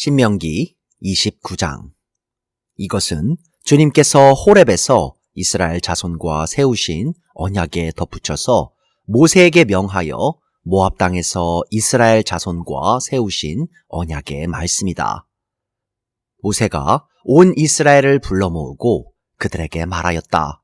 신명기 29장 이것은 주님께서 호렙에서 이스라엘 자손과 세우신 언약에 덧붙여서 모세에게 명하여 모압 땅에서 이스라엘 자손과 세우신 언약의 말씀이다. 모세가 온 이스라엘을 불러 모으고 그들에게 말하였다.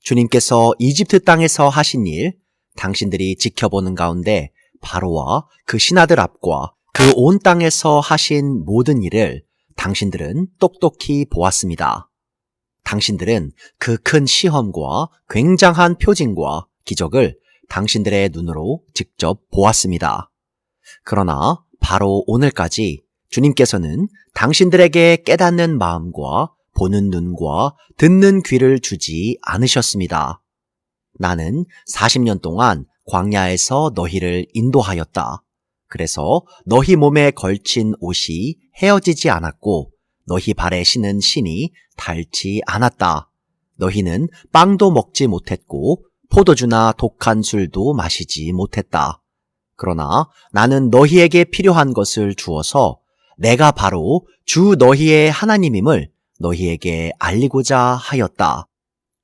주님께서 이집트 땅에서 하신 일, 당신들이 지켜보는 가운데 바로와 그 신하들 앞과 그 온 땅에서 하신 모든 일을 당신들은 똑똑히 보았습니다. 당신들은 그 큰 시험과 굉장한 표징과 기적을 당신들의 눈으로 직접 보았습니다. 그러나 바로 오늘까지 주님께서는 당신들에게 깨닫는 마음과 보는 눈과 듣는 귀를 주지 않으셨습니다. 나는 40년 동안 광야에서 너희를 인도하였다. 그래서 너희 몸에 걸친 옷이 헤어지지 않았고 너희 발에 신은 신이 닳지 않았다. 너희는 빵도 먹지 못했고 포도주나 독한 술도 마시지 못했다. 그러나 나는 너희에게 필요한 것을 주어서 내가 바로 주 너희의 하나님임을 너희에게 알리고자 하였다.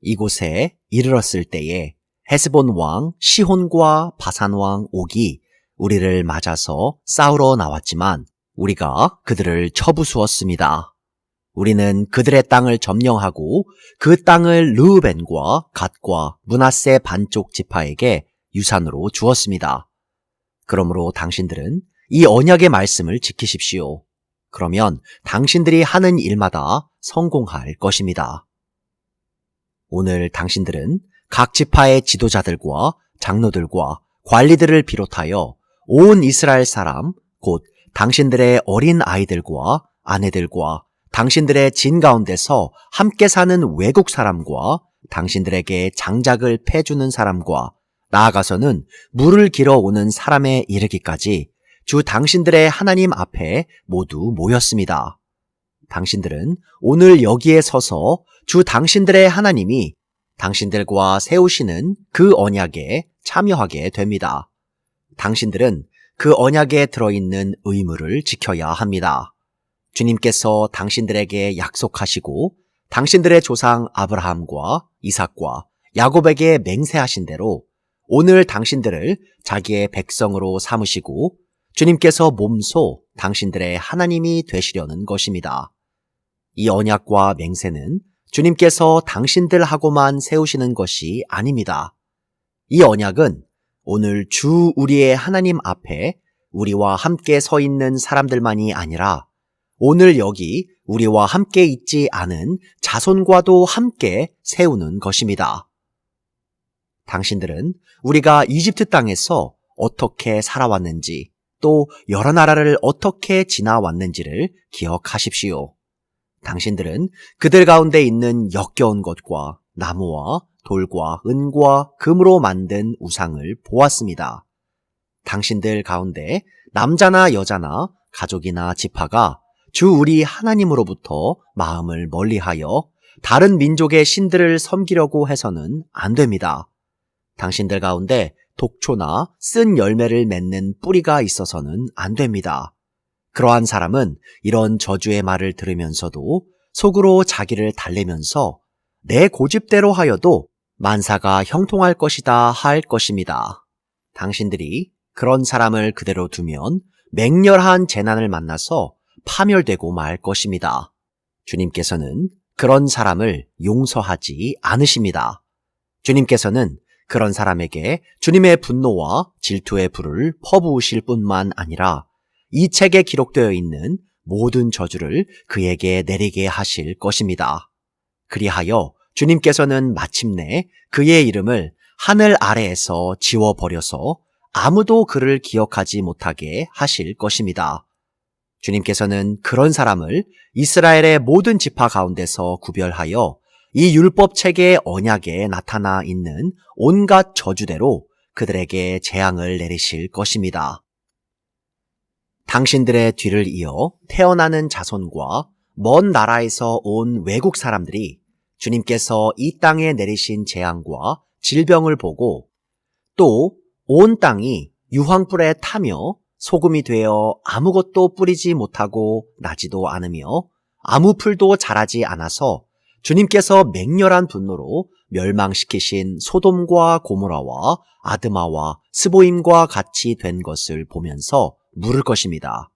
이곳에 이르렀을 때에 헤스본 왕 시혼과 바산 왕 옥이 우리를 맞아서 싸우러 나왔지만 우리가 그들을 쳐부수었습니다. 우리는 그들의 땅을 점령하고 그 땅을 르우벤과 갓과 문하세 반쪽 지파에게 유산으로 주었습니다. 그러므로 당신들은 이 언약의 말씀을 지키십시오. 그러면 당신들이 하는 일마다 성공할 것입니다. 오늘 당신들은 각 지파의 지도자들과 장로들과 관리들을 비롯하여 온 이스라엘 사람, 곧 당신들의 어린 아이들과 아내들과 당신들의 진 가운데서 함께 사는 외국 사람과 당신들에게 장작을 패주는 사람과 나아가서는 물을 길어 오는 사람에 이르기까지 주 당신들의 하나님 앞에 모두 모였습니다. 당신들은 오늘 여기에 서서 주 당신들의 하나님이 당신들과 세우시는 그 언약에 참여하게 됩니다. 당신들은 그 언약에 들어있는 의무를 지켜야 합니다. 주님께서 당신들에게 약속하시고 당신들의 조상 아브라함과 이삭과 야곱에게 맹세하신 대로 오늘 당신들을 자기의 백성으로 삼으시고 주님께서 몸소 당신들의 하나님이 되시려는 것입니다. 이 언약과 맹세는 주님께서 당신들하고만 세우시는 것이 아닙니다. 이 언약은 오늘 주 우리의 하나님 앞에 우리와 함께 서 있는 사람들만이 아니라 오늘 여기 우리와 함께 있지 않은 자손과도 함께 세우는 것입니다. 당신들은 우리가 이집트 땅에서 어떻게 살아왔는지 또 여러 나라를 어떻게 지나왔는지를 기억하십시오. 당신들은 그들 가운데 있는 역겨운 것과 나무와 돌과 은과 금으로 만든 우상을 보았습니다. 당신들 가운데 남자나 여자나 가족이나 지파가 주 우리 하나님으로부터 마음을 멀리하여 다른 민족의 신들을 섬기려고 해서는 안 됩니다. 당신들 가운데 독초나 쓴 열매를 맺는 뿌리가 있어서는 안 됩니다. 그러한 사람은 이런 저주의 말을 들으면서도 속으로 자기를 달래면서 내 고집대로 하여도 만사가 형통할 것이다 할 것입니다. 당신들이 그런 사람을 그대로 두면 맹렬한 재난을 만나서 파멸되고 말 것입니다. 주님께서는 그런 사람을 용서하지 않으십니다. 주님께서는 그런 사람에게 주님의 분노와 질투의 불을 퍼부으실 뿐만 아니라 이 책에 기록되어 있는 모든 저주를 그에게 내리게 하실 것입니다. 그리하여 주님께서는 마침내 그의 이름을 하늘 아래에서 지워버려서 아무도 그를 기억하지 못하게 하실 것입니다. 주님께서는 그런 사람을 이스라엘의 모든 지파 가운데서 구별하여 이 율법 책의 언약에 나타나 있는 온갖 저주대로 그들에게 재앙을 내리실 것입니다. 당신들의 뒤를 이어 태어나는 자손과 먼 나라에서 온 외국 사람들이 주님께서 이 땅에 내리신 재앙과 질병을 보고 또 온 땅이 유황불에 타며 소금이 되어 아무것도 뿌리지 못하고 나지도 않으며 아무 풀도 자라지 않아서 주님께서 맹렬한 분노로 멸망시키신 소돔과 고모라와 아드마와 스보임과 같이 된 것을 보면서 물을 것입니다.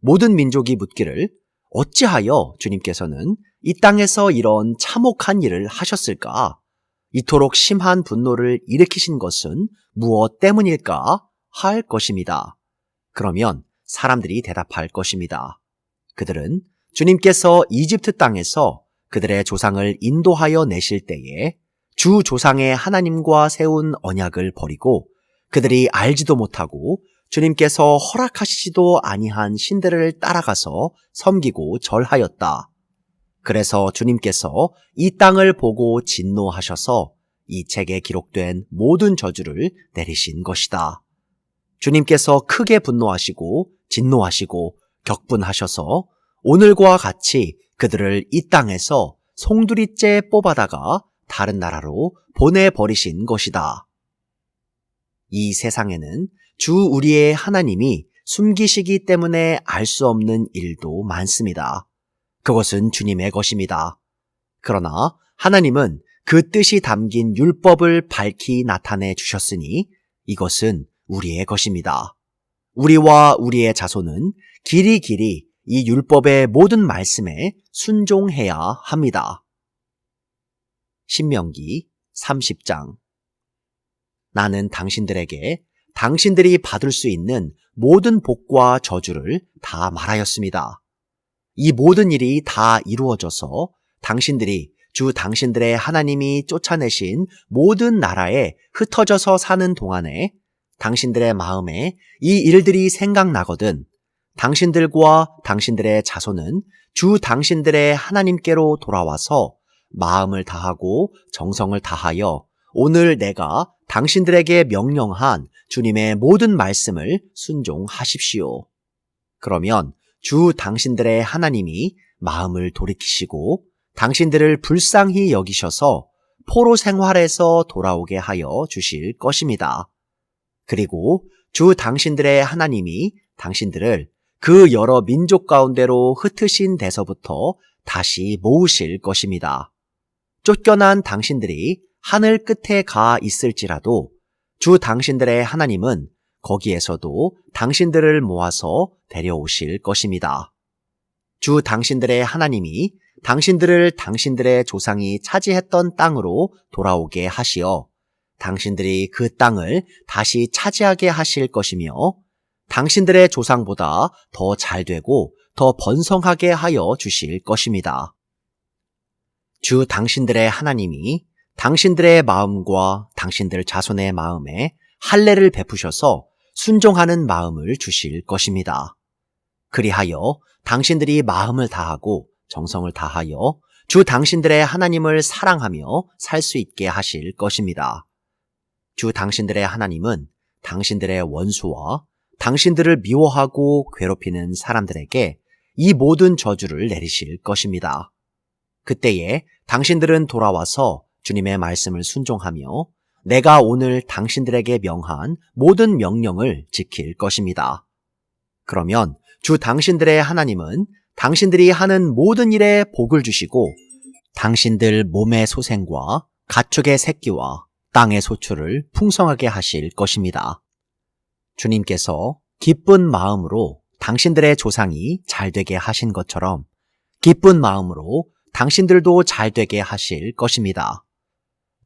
모든 민족이 묻기를 어찌하여 주님께서는 이 땅에서 이런 참혹한 일을 하셨을까? 이토록 심한 분노를 일으키신 것은 무엇 때문일까? 할 것입니다. 그러면 사람들이 대답할 것입니다. 그들은 주님께서 이집트 땅에서 그들의 조상을 인도하여 내실 때에 주 조상의 하나님과 세운 언약을 버리고 그들이 알지도 못하고 주님께서 허락하시지도 아니한 신들을 따라가서 섬기고 절하였다. 그래서 주님께서 이 땅을 보고 진노하셔서 이 책에 기록된 모든 저주를 내리신 것이다. 주님께서 크게 분노하시고 진노하시고 격분하셔서 오늘과 같이 그들을 이 땅에서 송두리째 뽑아다가 다른 나라로 보내버리신 것이다. 이 세상에는 주 우리의 하나님이 숨기시기 때문에 알 수 없는 일도 많습니다. 그것은 주님의 것입니다. 그러나 하나님은 그 뜻이 담긴 율법을 밝히 나타내 주셨으니 이것은 우리의 것입니다. 우리와 우리의 자손은 길이 길이 이 율법의 모든 말씀에 순종해야 합니다. 신명기 30장 나는 당신들에게 당신들이 받을 수 있는 모든 복과 저주를 다 말하였습니다. 이 모든 일이 다 이루어져서 당신들이 주 당신들의 하나님이 쫓아내신 모든 나라에 흩어져서 사는 동안에 당신들의 마음에 이 일들이 생각나거든 당신들과 당신들의 자손은 주 당신들의 하나님께로 돌아와서 마음을 다하고 정성을 다하여 오늘 내가 당신들에게 명령한 주님의 모든 말씀을 순종하십시오. 그러면 주 당신들의 하나님이 마음을 돌이키시고 당신들을 불쌍히 여기셔서 포로 생활에서 돌아오게 하여 주실 것입니다. 그리고 주 당신들의 하나님이 당신들을 그 여러 민족 가운데로 흩으신 데서부터 다시 모으실 것입니다. 쫓겨난 당신들이 하늘 끝에 가 있을지라도 주 당신들의 하나님은 거기에서도 당신들을 모아서 데려오실 것입니다. 주 당신들의 하나님이 당신들을 당신들의 조상이 차지했던 땅으로 돌아오게 하시어 당신들이 그 땅을 다시 차지하게 하실 것이며 당신들의 조상보다 더 잘되고 더 번성하게 하여 주실 것입니다. 주 당신들의 하나님이 당신들의 마음과 당신들 자손의 마음에 할례를 베푸셔서 순종하는 마음을 주실 것입니다. 그리하여 당신들이 마음을 다하고 정성을 다하여 주 당신들의 하나님을 사랑하며 살 수 있게 하실 것입니다. 주 당신들의 하나님은 당신들의 원수와 당신들을 미워하고 괴롭히는 사람들에게 이 모든 저주를 내리실 것입니다. 그때에 당신들은 돌아와서 주님의 말씀을 순종하며 내가 오늘 당신들에게 명한 모든 명령을 지킬 것입니다. 그러면 주 당신들의 하나님은 당신들이 하는 모든 일에 복을 주시고 당신들 몸의 소생과 가축의 새끼와 땅의 소출을 풍성하게 하실 것입니다. 주님께서 기쁜 마음으로 당신들의 조상이 잘 되게 하신 것처럼 기쁜 마음으로 당신들도 잘 되게 하실 것입니다.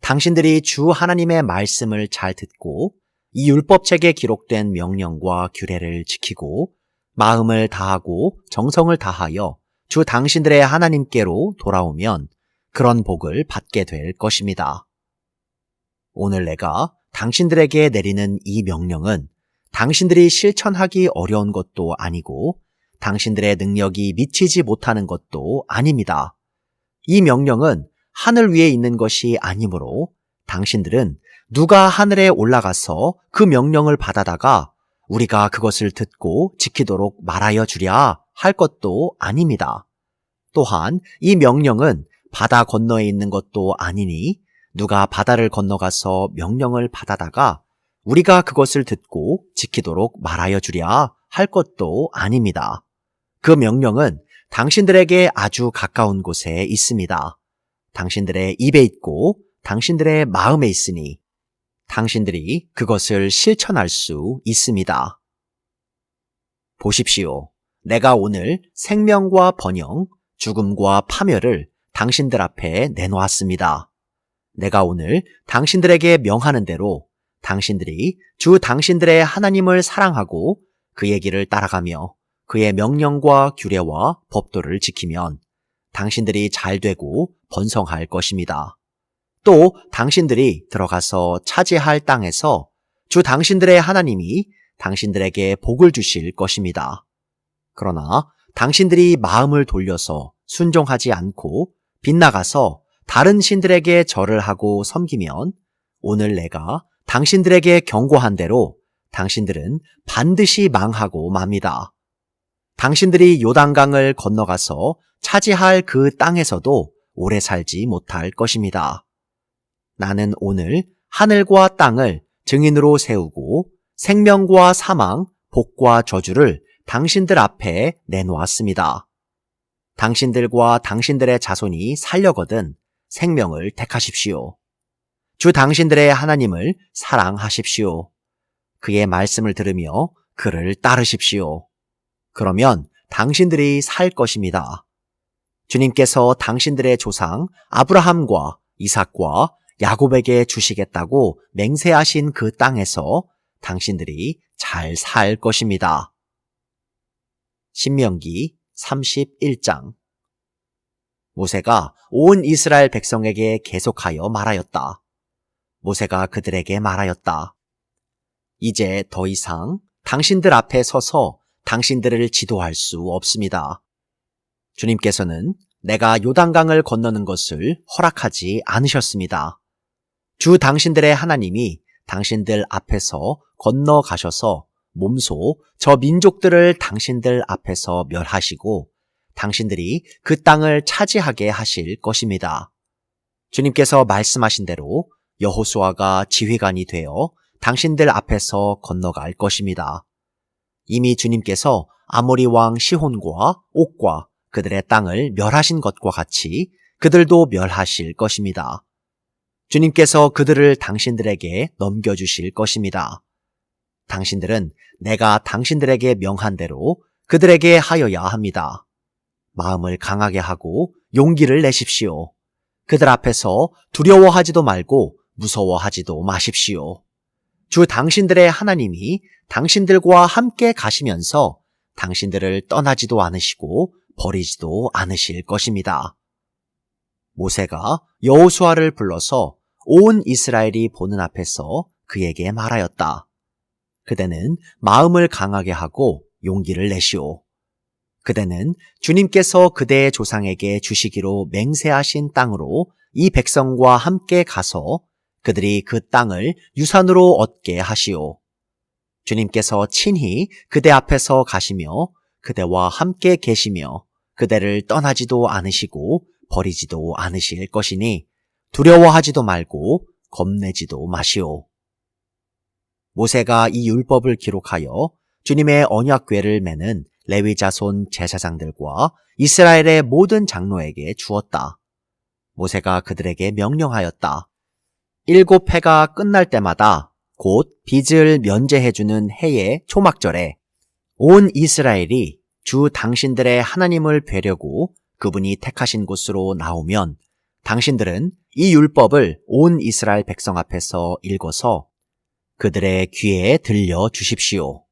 당신들이 주 하나님의 말씀을 잘 듣고 이 율법책에 기록된 명령과 규례를 지키고 마음을 다하고 정성을 다하여 주 당신들의 하나님께로 돌아오면 그런 복을 받게 될 것입니다. 오늘 내가 당신들에게 내리는 이 명령은 당신들이 실천하기 어려운 것도 아니고 당신들의 능력이 미치지 못하는 것도 아닙니다. 이 명령은 하늘 위에 있는 것이 아니므로 당신들은 누가 하늘에 올라가서 그 명령을 받아다가 우리가 그것을 듣고 지키도록 말하여 주랴 할 것도 아닙니다. 또한 이 명령은 바다 건너에 있는 것도 아니니 누가 바다를 건너가서 명령을 받아다가 우리가 그것을 듣고 지키도록 말하여 주랴 할 것도 아닙니다. 그 명령은 당신들에게 아주 가까운 곳에 있습니다. 당신들의 입에 있고 당신들의 마음에 있으니 당신들이 그것을 실천할 수 있습니다. 보십시오. 내가 오늘 생명과 번영, 죽음과 파멸을 당신들 앞에 내놓았습니다. 내가 오늘 당신들에게 명하는 대로 당신들이 주 당신들의 하나님을 사랑하고 그의 길을 따라가며 그의 명령과 규례와 법도를 지키면 당신들이 잘 되고 번성할 것입니다. 또 당신들이 들어가서 차지할 땅에서 주 당신들의 하나님이 당신들에게 복을 주실 것입니다. 그러나 당신들이 마음을 돌려서 순종하지 않고 빗나가서 다른 신들에게 절을 하고 섬기면 오늘 내가 당신들에게 경고한 대로 당신들은 반드시 망하고 맙니다. 당신들이 요단강을 건너가서 차지할 그 땅에서도 오래 살지 못할 것입니다. 나는 오늘 하늘과 땅을 증인으로 세우고 생명과 사망, 복과 저주를 당신들 앞에 내놓았습니다. 당신들과 당신들의 자손이 살려거든 생명을 택하십시오. 주 당신들의 하나님을 사랑하십시오. 그의 말씀을 들으며 그를 따르십시오. 그러면 당신들이 살 것입니다. 주님께서 당신들의 조상 아브라함과 이삭과 야곱에게 주시겠다고 맹세하신 그 땅에서 당신들이 잘 살 것입니다. 신명기 31장 모세가 온 이스라엘 백성에게 계속하여 말하였다. 모세가 그들에게 말하였다. 이제 더 이상 당신들 앞에 서서 당신들을 지도할 수 없습니다. 주님께서는 내가 요단강을 건너는 것을 허락하지 않으셨습니다. 주 당신들의 하나님이 당신들 앞에서 건너가셔서 몸소 저 민족들을 당신들 앞에서 멸하시고 당신들이 그 땅을 차지하게 하실 것입니다. 주님께서 말씀하신 대로 여호수아가 지휘관이 되어 당신들 앞에서 건너갈 것입니다. 이미 주님께서 아모리 왕 시혼과 옥과 그들의 땅을 멸하신 것과 같이 그들도 멸하실 것입니다. 주님께서 그들을 당신들에게 넘겨주실 것입니다. 당신들은 내가 당신들에게 명한 대로 그들에게 하여야 합니다. 마음을 강하게 하고 용기를 내십시오. 그들 앞에서 두려워하지도 말고 무서워하지도 마십시오. 주 당신들의 하나님이 당신들과 함께 가시면서 당신들을 떠나지도 않으시고 버리지도 않으실 것입니다. 모세가 여호수아를 불러서 온 이스라엘이 보는 앞에서 그에게 말하였다. 그대는 마음을 강하게 하고 용기를 내시오. 그대는 주님께서 그대의 조상에게 주시기로 맹세하신 땅으로 이 백성과 함께 가서 그들이 그 땅을 유산으로 얻게 하시오. 주님께서 친히 그대 앞에서 가시며 그대와 함께 계시며 그대를 떠나지도 않으시고 버리지도 않으실 것이니 두려워하지도 말고 겁내지도 마시오. 모세가 이 율법을 기록하여 주님의 언약궤를 매는 레위 자손 제사장들과 이스라엘의 모든 장로에게 주었다. 모세가 그들에게 명령하였다. 일곱 해가 끝날 때마다 곧 빚을 면제해주는 해의 초막절에 온 이스라엘이 주 당신들의 하나님을 뵈려고 그분이 택하신 곳으로 나오면 당신들은 이 율법을 온 이스라엘 백성 앞에서 읽어서 그들의 귀에 들려 주십시오.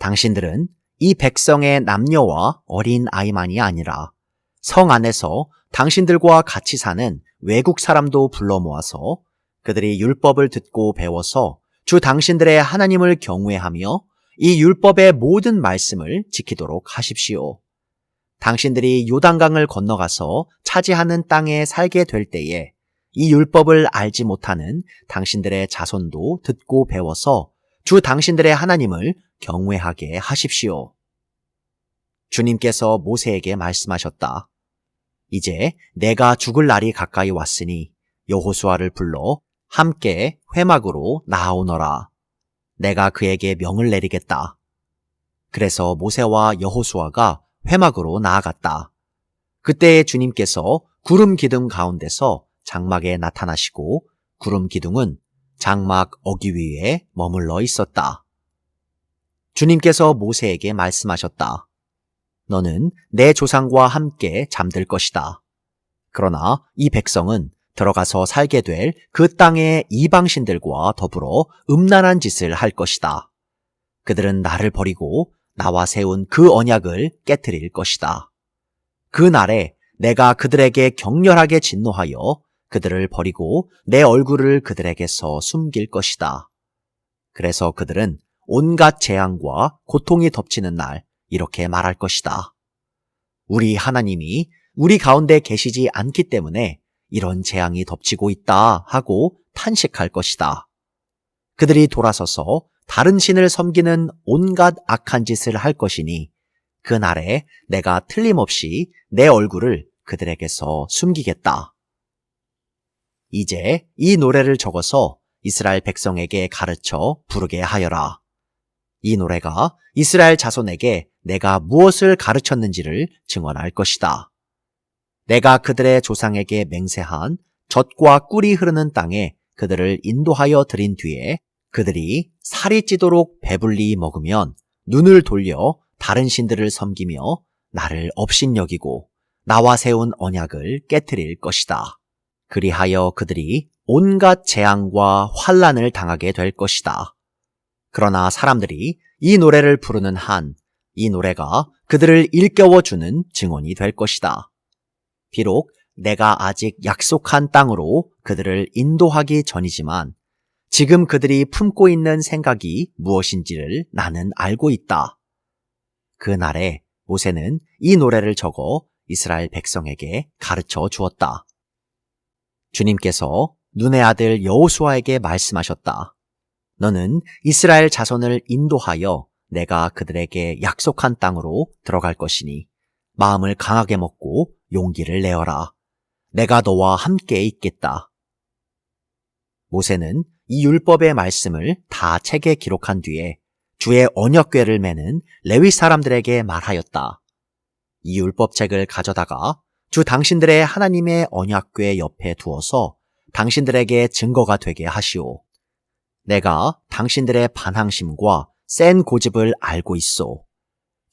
당신들은 이 백성의 남녀와 어린 아이만이 아니라 성 안에서 당신들과 같이 사는 외국 사람도 불러 모아서 그들이 율법을 듣고 배워서 주 당신들의 하나님을 경외하며 이 율법의 모든 말씀을 지키도록 하십시오. 당신들이 요단강을 건너가서 차지하는 땅에 살게 될 때에 이 율법을 알지 못하는 당신들의 자손도 듣고 배워서 주 당신들의 하나님을 경외하게 하십시오. 주님께서 모세에게 말씀하셨다. 이제 내가 죽을 날이 가까이 왔으니 여호수아를 불러 함께 회막으로 나아오너라. 내가 그에게 명을 내리겠다. 그래서 모세와 여호수아가 회막으로 나아갔다. 그때 주님께서 구름 기둥 가운데서 장막에 나타나시고 구름 기둥은 장막 어기 위에 머물러 있었다. 주님께서 모세에게 말씀하셨다. 너는 내 조상과 함께 잠들 것이다. 그러나 이 백성은 들어가서 살게 될 그 땅의 이방신들과 더불어 음란한 짓을 할 것이다. 그들은 나를 버리고 나와 세운 그 언약을 깨뜨릴 것이다. 그 날에 내가 그들에게 격렬하게 진노하여 그들을 버리고 내 얼굴을 그들에게서 숨길 것이다. 그래서 그들은 온갖 재앙과 고통이 덮치는 날 이렇게 말할 것이다. 우리 하나님이 우리 가운데 계시지 않기 때문에 이런 재앙이 덮치고 있다 하고 탄식할 것이다. 그들이 돌아서서 다른 신을 섬기는 온갖 악한 짓을 할 것이니 그날에 내가 틀림없이 내 얼굴을 그들에게서 숨기겠다. 이제 이 노래를 적어서 이스라엘 백성에게 가르쳐 부르게 하여라. 이 노래가 이스라엘 자손에게 내가 무엇을 가르쳤는지를 증언할 것이다. 내가 그들의 조상에게 맹세한 젖과 꿀이 흐르는 땅에 그들을 인도하여 들인 뒤에 그들이 살이 찌도록 배불리 먹으면 눈을 돌려 다른 신들을 섬기며 나를 업신여기고 나와 세운 언약을 깨뜨릴 것이다. 그리하여 그들이 온갖 재앙과 환란을 당하게 될 것이다. 그러나 사람들이 이 노래를 부르는 한 이 노래가 그들을 일깨워 주는 증언이 될 것이다. 비록 내가 아직 약속한 땅으로 그들을 인도하기 전이지만 지금 그들이 품고 있는 생각이 무엇인지를 나는 알고 있다. 그 날에 모세는 이 노래를 적어 이스라엘 백성에게 가르쳐 주었다. 주님께서 눈의 아들 여호수아에게 말씀하셨다. 너는 이스라엘 자손을 인도하여 내가 그들에게 약속한 땅으로 들어갈 것이니 마음을 강하게 먹고 용기를 내어라. 내가 너와 함께 있겠다. 모세는 이 율법의 말씀을 다 책에 기록한 뒤에 주의 언약궤를 매는 레위 사람들에게 말하였다. 이 율법책을 가져다가 주 당신들의 하나님의 언약궤 옆에 두어서 당신들에게 증거가 되게 하시오. 내가 당신들의 반항심과 센 고집을 알고 있소.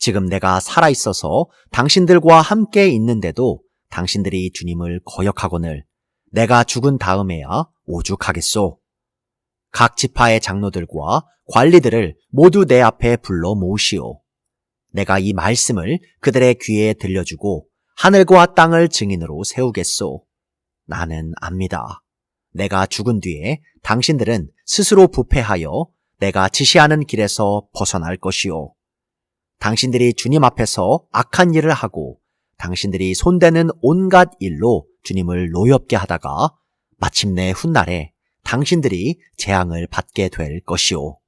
지금 내가 살아있어서 당신들과 함께 있는데도 당신들이 주님을 거역하거늘 내가 죽은 다음에야 오죽하겠소. 각 지파의 장로들과 관리들을 모두 내 앞에 불러 모으시오. 내가 이 말씀을 그들의 귀에 들려주고 하늘과 땅을 증인으로 세우겠소. 나는 압니다. 내가 죽은 뒤에 당신들은 스스로 부패하여 내가 지시하는 길에서 벗어날 것이요. 당신들이 주님 앞에서 악한 일을 하고 당신들이 손대는 온갖 일로 주님을 노엽게 하다가 마침내 훗날에 당신들이 재앙을 받게 될 것이오.